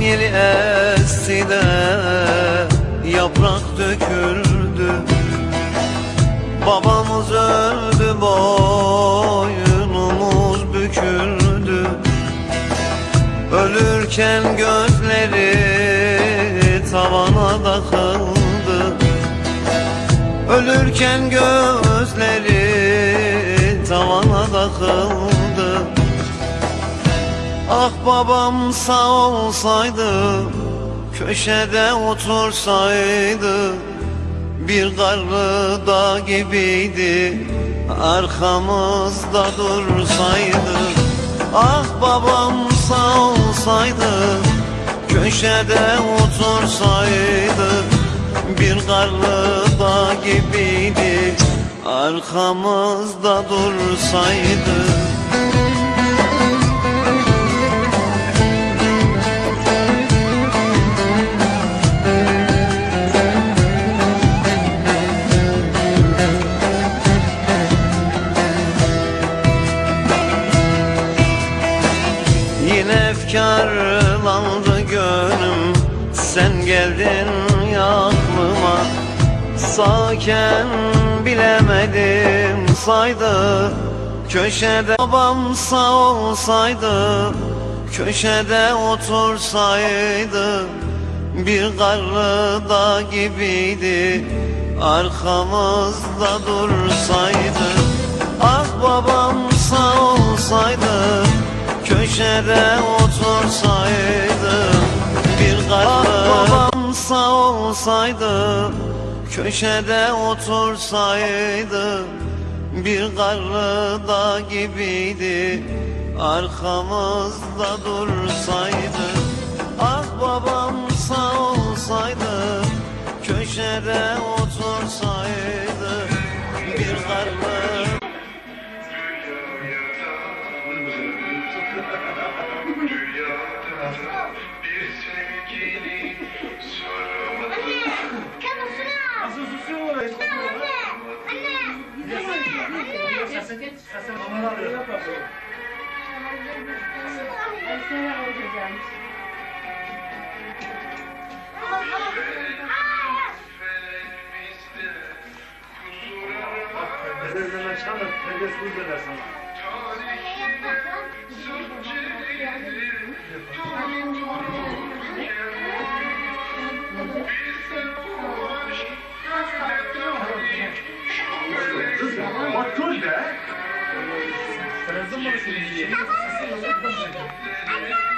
Yel esti de yaprak döküldü. Babamız öldü boynumuz büküldü. Ölürken gözleri tavana takıldı Ölürken göz Ah babam sağ olsaydı Köşede otursaydı Bir karlı dağ gibiydi Arkamızda dursaydı. Ah babam sağ olsaydı Köşede otursaydı Bir karlı dağ gibiydi Arkamızda dursaydı Yine efkarlandı gönlüm Sen geldin ya aklıma Sağken bilemedim saydı Köşede. Babam sağ olsaydı Köşede otursaydı Bir karlı dağ gibiydi. Arkamızda dursaydı sağ olsaydı Köşede otursaydı Bir karlı dağ gibiydi. Arkamızda dursaydı Sesi geç, sesi kamera alıyor. Одна!